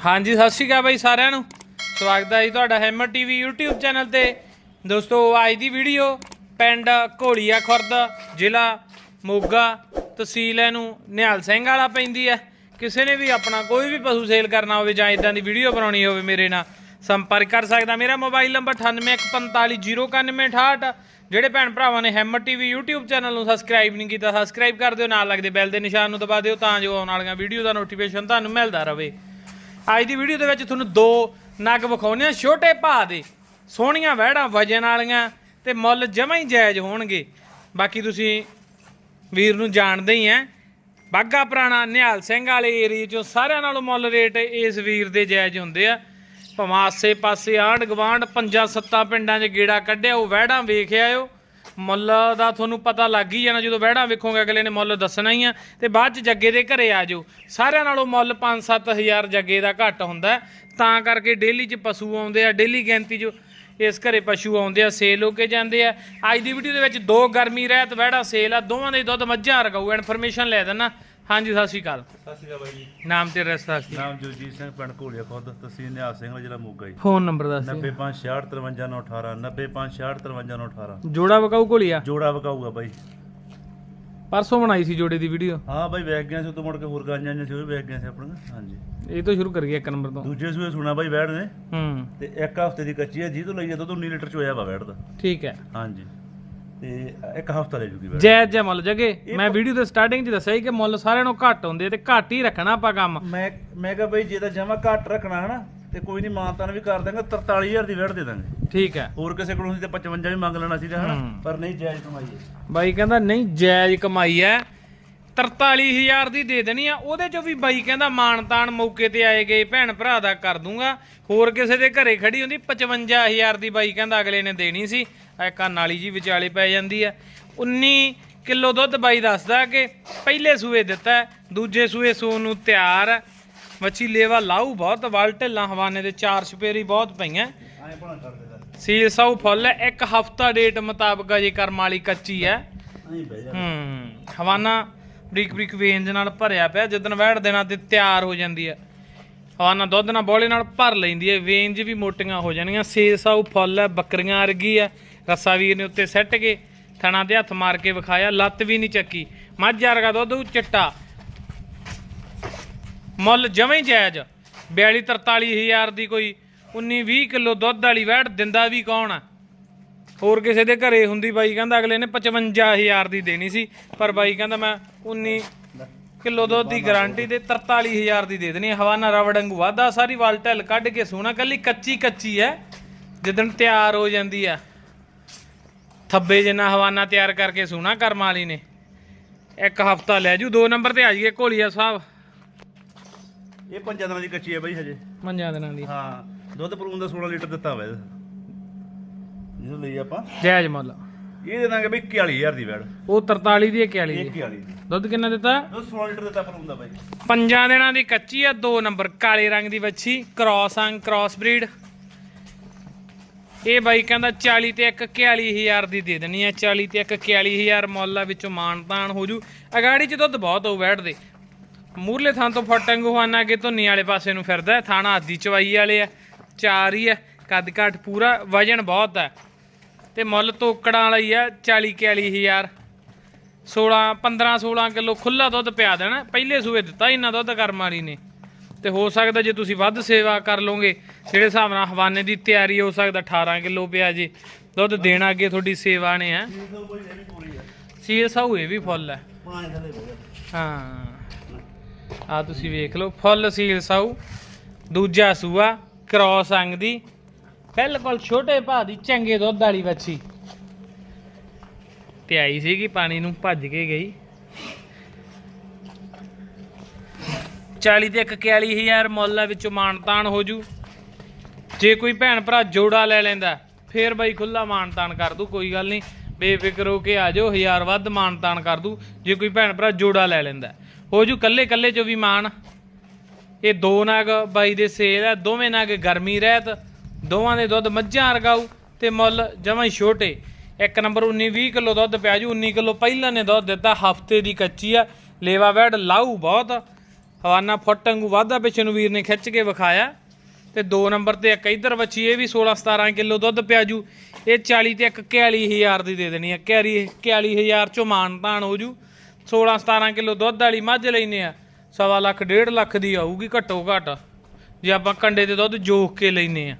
ਹਾਂਜੀ, ਸਤਿ ਸ਼੍ਰੀ ਅਕਾਲ ਬਾਈ ਸਾਰਿਆਂ ਨੂੰ। ਸਵਾਗਤ ਹੈ ਜੀ ਤੁਹਾਡਾ ਹੈਮਰ ਟੀਵੀ YouTube ਚੈਨਲ ਤੇ। ਦੋਸਤੋ, ਅੱਜ ਦੀ ਵੀਡੀਓ ਪਿੰਡ ਘੋਲੀਆ ਖੁਰਦ, ਜ਼ਿਲ੍ਹਾ ਮੋਗਾ, ਤਹਿਸੀਲ ਇਹਨੂੰ ਨਿਹਾਲ ਸਿੰਘ ਵਾਲਾ ਪੈਂਦੀ ਹੈ। ਕਿਸੇ ਨੇ ਵੀ ਆਪਣਾ ਕੋਈ ਵੀ ਪਸ਼ੂ ਸੇਲ ਕਰਨਾ ਹੋਵੇ ਜਾਂ ਇਦਾਂ ਦੀ ਵੀਡੀਓ ਬਣਾਉਣੀ ਹੋਵੇ ਮੇਰੇ ਨਾਲ ਸੰਪਰਕ ਕਰ ਸਕਦਾ। ਮੇਰਾ ਮੋਬਾਈਲ ਨੰਬਰ 9815409168 ਜਿਹੜੇ ਭੈਣ ਭਰਾਵਾਂ ਨੇ ਹੈਮਰ ਟੀਵੀ YouTube ਚੈਨਲ ਨੂੰ ਸਬਸਕ੍ਰਾਈਬ ਨਹੀਂ ਕੀਤਾ ਸਬਸਕ੍ਰਾਈਬ ਕਰ ਦਿਓ, ਨਾਲ ਲੱਗਦੇ ਬੈਲ ਦੇ ਨਿਸ਼ਾਨ ਨੂੰ ਦਬਾ ਦਿਓ ਤਾਂ ਜੋ ਆਉਣ ਵਾਲੀਆਂ ਵੀਡੀਓ ਦਾ ਨੋਟੀਫਿਕੇਸ਼ਨ ਤੁਹਾਨੂੰ ਮਿਲਦਾ ਰਹੇ। ਅੱਜ ਦੀ ਵੀਡੀਓ ਦੇ ਵਿੱਚ ਤੁਹਾਨੂੰ ਦੋ ਨਗ ਵਿਖਾਉਣੇ ਆ, ਛੋਟੇ ਭਾਅ ਦੇ। ਸੋਹਣੀਆਂ ਵਹਿੜਾਂ ਵਜਨ ਵਾਲੀਆਂ ਤੇ ਮੁੱਲ ਜਮਾਂ ਹੀ ਜਾਇਜ਼ ਹੋਣਗੇ। ਬਾਕੀ ਤੁਸੀਂ ਵੀਰ ਨੂੰ ਜਾਣਦੇ ਹੀ ਆ ਬਾਗਾ ਪੁਰਾਣਾ ਨਿਹਾਲ ਸਿੰਘ ਵਾਲੇ ਏਰੀਏ ਚੋਂ ਸਾਰਿਆਂ ਨਾਲੋਂ ਮੁੱਲ ਰੇਟ ਇਸ ਵੀਰ ਦੇ ਜਾਇਜ਼ ਹੁੰਦੇ ਆ। ਭਾਵੇਂ ਆਸੇ ਪਾਸੇ ਆਂਢ ਗਵਾਂਢ ਪੰਜਾਂ ਸੱਤਾਂ ਪਿੰਡਾਂ 'ਚ ਗੇੜਾ ਕੱਢਿਆ, ਉਹ ਵਹਿੜਾਂ ਵੇਖ ਆਇਓ। ਮੁੱਲ ਦਾ ਤੁਹਾਨੂੰ ਪਤਾ ਲੱਗ ਹੀ ਜਾਣਾ, ਜਦੋਂ ਵਹਿੜਾਂ ਵੇਖੋਗੇ ਅਗਲੇ ਨੇ ਮੁੱਲ ਦੱਸਣਾ ਹੀ ਆ, ਤੇ ਬਾਅਦ 'ਚ ਜੱਗੇ ਦੇ ਘਰੇ ਆ ਜਾਓ। ਸਾਰਿਆਂ ਨਾਲੋਂ ਮੁੱਲ 5-7000 ਜੱਗੇ ਦਾ ਘੱਟ ਹੁੰਦਾ ਤਾਂ ਕਰਕੇ ਡੇਲੀ 'ਚ ਪਸ਼ੂ ਆਉਂਦੇ ਆ, ਡੇਲੀ ਗਿਣਤੀ 'ਚ ਇਸ ਘਰੇ ਪਸ਼ੂ ਆਉਂਦੇ ਆ, ਸੇਲ ਹੋ ਕੇ ਜਾਂਦੇ ਆ। ਅੱਜ ਦੀ ਵੀਡੀਓ ਦੇ ਵਿੱਚ ਦੋ ਗਰਮੀ ਰਹਿਤ ਵਹਿੜਾ ਸੇਲ ਆ, ਦੋਵਾਂ ਦੇ ਦੁੱਧ ਮੱਝਾਂ ਰਗਾਊ ਇਨਫੋਰਮੇਸ਼ਨ ਲੈ ਦੇਣਾ ਹਾਂਜੀ ਸਤਿ ਸ਼੍ਰੀ ਅਕਾਲ। ਸਤਿ ਸ਼੍ਰੀ ਅਕਾਲ ਬਾਈ ਜੀ। ਨਾਮ ਤੇ ਰਸਤਾ ਸੀ ਨਾਮ ਜਗਜੀਤ ਸਿੰਘ ਪਿੰਡ ਘੋਲੀਆ ਖੁਦ ਤਹਿਸੀਲ ਨਿਹਾਲ ਸਿੰਘ ਜ਼ਿਲ੍ਹਾ ਮੋਗਾ ਜੀ। ਫੋਨ ਨੰਬਰ ਦੱਸ ਦਿਓ। 9566535918 9566535918 ਜੋੜਾ ਵਕਾਊ ਕੋਲੀਆ ਜੋੜਾ ਵਕਾਊਗਾ। ਬਾਈ। ਪਰਸੋਂ ਬਣਾਈ ਸੀ ਜੋੜੇ ਦੀ ਵੀਡੀਓ ਹਾਂ ਬਾਈ ਵੇਖ ਗਿਆ ਸੀ ਉਦੋਂ ਮੁੜ ਕੇ ਹੋਰ ਗਾਂਜਾਂ ਜਿਹੀਆਂ ਸੀ ਉਹ ਵੇਖ ਗਿਆ ਸੀ ਆਪਣੀਆਂ ਹਾਂਜੀ। ਇਹ ਤੋਂ ਸ਼ੁਰੂ ਕਰੀਏ ਇੱਕ ਨੰਬਰ ਤੋਂ। ਦੂਜੇ ਸੂਏ ਸੁਣਾ ਬਾਈ ਵੈੜ ਨੇ ਹੂੰ। ਤੇ ਇੱਕ ਹਫ਼ਤੇ ਦੀ ਕੱਚੀ ਹੈ ਜੀ ਤੋਂ ਲਈ ਦੁੱਧ 19 ਲੀਟਰ ਚ ਹੋਇਆ ਵਾ ਵੈੜ ਦਾ। ਠੀਕ ਹੈ। ਹਾਂਜੀ। ਤੇ ਇੱਕ ਹਫ਼ਤਾ ਲੈ ਜੂਗੀ ਵੈੜ ਜੈ ਜੈ ਮੁੱਲ ਜਗੇ। ਮੈਂ ਵੀਡੀਓ ਦੇ ਸਟਾਰਟਿੰਗ 'ਚ ਦੱਸਿਆ ਸੀ ਕਿ ਮੁੱਲ ਸਾਰਿਆਂ ਨੂੰ ਘੱਟ ਹੁੰਦੇ ਆ ਤੇ ਘੱਟ ਹੀ ਰੱਖਣਾ ਆਪਾਂ ਕੰਮ। ਮੈਂ ਮੈਂ ਕਿਹਾ ਬਾਈ ਜੇ ਤਾਂ ਜਮਾ ਘੱਟ ਰੱਖਣਾ ਹਨਾ ਤੇ ਕੋਈ ਨਹੀਂ ਮਾਨਤਾਨ ਵੀ ਕਰ ਦਾਂਗੇ 43000 ਦੀ ਵੈੜ ਦੇ ਦਾਂਗੇ। ਠੀਕ ਹੈ। ਹੋਰ ਕਿਸੇ ਕੋਲੋਂ ਸੀ ਤੇ 55 ਵੀ ਮੰਗ ਲੈਣਾ ਸੀਗਾ ਹਨਾ। ਪਰ ਨਹੀਂ ਜਾਇਜ਼ ਕਮਾਈ ਹੈ। ਬਾਈ ਕਹਿੰਦਾ ਨਹੀਂ ਜਾਇਜ਼ ਕਮਾਈ ਹੈ 43000 ਦੀ ਦੇ ਦੇਣੀ ਆ ਉਹਦੇ ਚੋਂ ਵੀ ਬਾਈ ਕਹਿੰਦਾ ਮਾਨਤਾਨ ਮੌਕੇ ਤੇ ਆਏ ਗਏ ਭੈਣ ਭਰਾ ਦਾ ਕਰ ਦੂੰਗਾ। ਹੋਰ ਕਿਸੇ ਦੇ ਘਰੇ ਖੜੀ ਹੁੰਦੀ 55000 ਦੀ ਬਾਈ ਕਹਿੰਦਾ ਅਗਲੇ ਨੇ ਦੇਣੀ ਸੀ। ਇੱਕ ਆਹ ਨਾਲੀ ਜੀ ਵਿਚਾਲੇ ਪੈ ਜਾਂਦੀ ਆ। 19 ਕਿਲੋ ਦੁੱਧ ਬਾਈ ਦੱਸਦਾ ਕਿ ਪਹਿਲੇ ਸੂਏ ਦਿੱਤਾ ਦੂਜੇ ਸੂਏ ਸੂਣ ਨੂੰ ਤਿਆਰ। ਮੱਛੀ ਲੇਵਾ ਲਾਊ ਬਹੁਤ ਵਲ ਢਿੱਲਾਂ ਹਵਾਨੇ ਦੇ ਚਾਰ ਛਪੇਰੀ ਬਹੁਤ ਪਈਆਂ। ਐਂ ਸੀਲ ਸਾਊ ਫੁੱਲ ਹੈ ਇੱਕ ਹਫਤਾ ਡੇਟ ਮੁਤਾਬਕ ਅਜੇ ਕਰਮ ਵਾਲੀ ਕੱਚੀ ਐਂ ਹੂੰ ਹਵਾਨਾ ਬਰੀਕ ਬਰੀਕ ਵੇਨ ਦੇ ਨਾਲ ਭਰਿਆ ਪਿਆ ਜਦੋਂ ਵਹਿੜ ਦੇਣਾ ਤੇ ਤਿਆਰ ਹੋ ਜਾਂਦੀ ਹੈ। ਹਵਾਨਾ ਦੁੱਧ ਨਾਲ ਬੋਲੇ ਨਾਲ ਭਰ ਲੈਂਦੀ ਹੈ। ਵੇਨਜ ਵੀ ਮੋਟੀਆਂ ਹੋ ਜਾਣਗੀਆਂ। ਸੇ ਸਾਊ ਫੁੱਲ ਹੈ, ਬੱਕਰੀਆਂ ਵਰਗੀ ਹੈ। ਰੱਸਾ ਵੀਰ ਨੇ ਉੱਤੇ ਸੱਟ ਕੇ ਥਣਾ ਦੇ ਹੱਥ ਮਾਰ ਕੇ ਵਿਖਾਇਆ, ਲੱਤ ਵੀ ਨਹੀਂ ਚੱਕੀ। ਮੱਝ ਵਰਗਾ ਦੁੱਧ, ਉਹ ਚਿੱਟਾ। ਮੁੱਲ ਜਵੇਂ ਹੀ ਜਾਇਜ਼ 42 43000 ਦੀ ਕੋਈ 19 20 ਕਿਲੋ ਦੁੱਧ ਵਾਲੀ ਵੈੜ ਦਿੰਦਾ ਵੀ ਕੌਣ ਆ? ਹੋਰ ਕਿਸੇ ਦੇ ਘਰੇ ਹੁੰਦੀ ਬਾਈ ਕਹਿੰਦਾ ਅਗਲੇ ਨੇ 55000 ਦੀ ਦੇਣੀ ਸੀ ਪਰ ਬਾਈ ਕਹਿੰਦਾ ਮੈਂ 19 ਕਿਲੋ ਦੁੱਧ ਦੀ ਗਾਰੰਟੀ ਤੇ 43000 ਦੀ ਦੇ ਦੇਣੀ ਹਵਾਨਾ ਰਵੜ ਵਾਂਗੂ ਵਾਦਾ ਸਾਰੀ ਵਾਲ ਢਿੱਲ ਕੱਢ ਕੇ ਸੋਣਾ ਕੱਲੀ ਕੱਚੀ ਕੱਚੀ ਐ ਜਿੱਦਣ ਤਿਆਰ ਹੋ ਜਾਂਦੀ ਆ ਥੱਬੇ ਜਿੰਨਾ ਹਵਾਨਾ ਤਿਆਰ ਕਰਕੇ ਸੋਣਾ ਕਰਮ ਵਾਲੀ ਨੇ। ਇੱਕ ਹਫਤਾ ਲੈ ਜੂ ਦੋ ਨੰਬਰ ਤੇ ਆ ਜਾਈਏ ਘੋਲੀਆ ਸਾਹਿਬ। ਇਹ ਪੰਜਾਂ ਦਿਨਾਂ ਦੀ ਕੱਚੀ ਹੈ ਬਾਈ ਹਜੇ। ਮੰਜਾਂ ਦਿਨਾਂ ਦੀ। ਹਾਂ ਦੁੱਧ ਪਰੂਨ ਦਾ 16 ਲੀਟਰ ਦਿੱਤਾ ਹੋਇਆ ਜਿਹਨੂੰ ਲਈ ਆਪਾਂ ਜਾਇਜ਼ ਮੁੱਲ। ਇਹ ਦੇ ਦਾਂਗੇ ਬਈ 41000 ਦੀ ਵੈੜ ਉਹ 43 ਦੀ 41 ਇਹ ਦੀ। 41 ਦੀ। ਦੁੱਧ ਕਿੰਨਾ ਦਿੱਤਾ? 16 ਲੀਟਰ ਦਿੱਤਾ ਪਰੂਨ ਦਾ ਬਾਈ। ਪੰਜਾਂ ਦਿਨਾਂ ਦੀ ਕੱਚੀ ਆ ਦੋ ਨੰਬਰ ਕਾਲੇ ਰੰਗ ਦੀ ਵੱਛੀ ਕ੍ਰਾਸ ਅੰਗ ਕ੍ਰਾਸ ਬਰੀਡ। ਇਹ ਬਾਈ ਕਹਿੰਦਾ 40 ਤੇ ਇੱਕ 41000 ਦੀ ਦੇ ਦੇਣੀ ਆ 40 ਤੇ ਇੱਕ 41000 ਮੁੱਲ ਆ ਵਿੱਚੋਂ ਮਾਨਤਾਨ ਹੋ ਜੂ। ਅਗਾੜੀ ਚ ਦੁੱਧ ਬਹੁਤ ਹੋ ਬੈਠਦੇ ਮੂਰਲੇ ਥਾਂ ਤੋਂ ਫਟੰਗ ਹੋਣਾ ਕਿ ਧੁੰਨੀ ਵਾਲੇ ਪਾਸੇ ਨੂੰ ਫਿਰਦਾ। ਥਾਣਾ ਆਦੀ ਚਵਾਈ ਵਾਲੇ ਆ ਚਾਰ ਹੀ ਆ ਕੱਦ ਕਾਠ ਪੂਰਾ ਵਜਨ ਬਹੁਤ ਹੈ ਤੇ ਮੁੱਲ ਤੋਕੜਾਂ ਵਾਲਾ ਹੀ ਆ 40 41000 16 15 16 ਕਿਲੋ ਖੁੱਲਾ ਦੁੱਧ ਪਿਆ ਦੇਣਾ। ਪਹਿਲੇ ਸੂਏ ਦਿੱਤਾ ਇੰਨਾ ਦੁੱਧ ਕਰਮਾਰੀ ਨੇ। ਤੇ ਹੋ ਸਕਦਾ ਜੇ ਤੁਸੀਂ ਵੱਧ ਸੇਵਾ ਕਰ ਲੋਗੇ ਜਿਹੜੇ ਹਿਸਾਬ ਨਾਲ ਹਵਾਨੇ ਦੀ ਤਿਆਰੀ ਹੋ ਸਕਦਾ 18 ਕਿਲੋ ਪਿਆ ਜੇ। ਦੁੱਧ ਦੇਣਾ ਅੱਗੇ ਤੁਹਾਡੀ ਸੇਵਾ ਨੇ ਹੈ। ਸੀਲ ਸਾਊ ਇਹ ਵੀ ਫੁੱਲ ਹੈ। ਹਾਂ। ਆ ਤੁਸੀਂ ਵੇਖ ਲਓ ਫੁੱਲ ਸੀਲ ਸਾਊ। ਦੂਜਾ ਸੂਆ ਕ੍ਰੋਸ ਅੰਗ ਦੀ। ਬਿਲਕੁਲ ਛੋਟੇ ਭਾ ਦੀ ਚੰਗੇ ਦੁੱਧ ਵਾਲੀ ਵੱਛੀ। ਤੇ ਆਈ ਸੀਗੀ ਪਾਣੀ ਨੂੰ, ਭੱਜ ਕੇ ਗਈ। 40 ਤੇ ਇੱਕ 41000 ਮੁੱਲ ਆ, ਵਿੱਚੋਂ ਮਾਨਤਾਨ ਹੋ ਜੂ। ਜੇ ਕੋਈ ਭੈਣ ਭਰਾ ਜੋੜਾ ਲੈ ਲੈਂਦਾ, ਫੇਰ ਬਾਈ ਖੁੱਲਾ ਮਾਨਤਾਨ ਕਰ ਦੂ, ਕੋਈ ਗੱਲ ਨਹੀਂ। ਬੇਫਿਕਰ ਹੋ ਕੇ ਆ ਜਾਓ, ਹਜ਼ਾਰ ਵੱਧ ਮਾਨਤਾਨ ਕਰ ਦੂ, ਜੇ ਕੋਈ ਭੈਣ ਭਰਾ ਜੋੜਾ ਲੈ ਲੈਂਦਾ। ਹੋ ਜੂ ਕੱਲੇ ਕੱਲੇ ਚੋਂ ਵੀ ਮਾਨ। ਇਹ ਦੋ ਨਗ, ਬਾਈ ਦੇ ਸੇਲ ਆ, ਦੋਵੇਂ ਨਗ ਗਰਮੀ ਰਹਿਤ। ਦੋਵਾਂ ਦੇ ਦੁੱਧ ਮੱਝਾਂ ਰਗਾਉ ਤੇ ਮੁੱਲ ਜਮਾਂ ਹੀ ਛੋਟੇ। ਇੱਕ ਨੰਬਰ 19 20 ਕਿਲੋ ਦੁੱਧ ਪਿਆ ਜੂ 19 ਕਿਲੋ ਪਹਿਲਾਂ ਨੇ ਦੁੱਧ ਦਿੱਤਾ, ਹਫ਼ਤੇ ਦੀ ਕੱਚੀ ਆ, ਲੇਵਾ ਵੈੜ ਲਾਊ ਬਹੁਤ। ਹਵਾਨਾ ਫੁੱਟ ਵਾਂਗੂ ਵਾਧਾ ਪਿੱਛੇ ਨੂੰ ਵੀਰ ਨੇ ਖਿੱਚ ਕੇ ਵਿਖਾਇਆ। ਤੇ 2 ਨੰਬਰ ਤੇ ਇੱਕ ਇਧਰ ਵੱਛੀ, ਇਹ ਵੀ 16 17 ਕਿਲੋ ਦੁੱਧ ਪਿਆ ਜੂ। ਇਹ 40 ਤੇ ਇੱਕ 41000 ਦੀ ਦੇ ਦੇਣੀ ਆ 41000 ਚੋਂ ਮਾਨਤਾਨ ਹੋ ਜੂ। 16 17 ਕਿਲੋ ਦੁੱਧ ਵਾਲੀ ਮੱਝ ਲੈਨੇ ਆ, ਸਵਾ ਲੱਖ, ਡੇਢ ਲੱਖ ਦੀ ਆਊਗੀ ਘੱਟੋ ਘੱਟ। ਜੇ ਆਪਾਂ ਕੰਡੇ ਤੇ ਦੁੱਧ ਜੋਖ ਕੇ ਲੈਨੇ ਆ।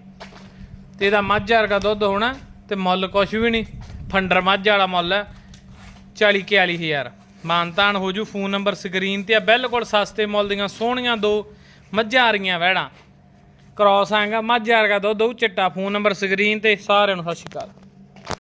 ਤੇ ਇਹਦਾ ਮੱਝ ਵਰਗਾ ਦੁੱਧ ਹੋਣਾ ਤੇ ਮੁੱਲ ਕੁਛ ਵੀ ਨਹੀਂ। ਫੰਡਰ ਮੱਝ ਵਾਲਾ ਮੁੱਲ ਹੈ। 40 41000 ਮਾਨਤਾਨ ਹੋ ਜੂ, ਫੋਨ ਨੰਬਰ ਸਕਰੀਨ ਤੇ ਆ, ਬਿਲਕੁਲ ਸਸਤੇ ਮੁੱਲ ਦੀਆਂ ਸੋਹਣੀਆਂ ਦੋ ਮੱਝਾਂ ਆ ਰਹੀਆਂ ਵਹਿੜਾਂ। ਕ੍ਰਾਸ ਆਂਗਾ ਮੱਝ ਵਰਗਾ ਦੁੱਧ ਉਹ ਚਿੱਟਾ ਫੋਨ ਨੰਬਰ ਸਕਰੀਨ ਤੇ, ਸਾਰਿਆਂ ਨੂੰ ਸਤਿ ਸ਼੍ਰੀ ਅਕਾਲ।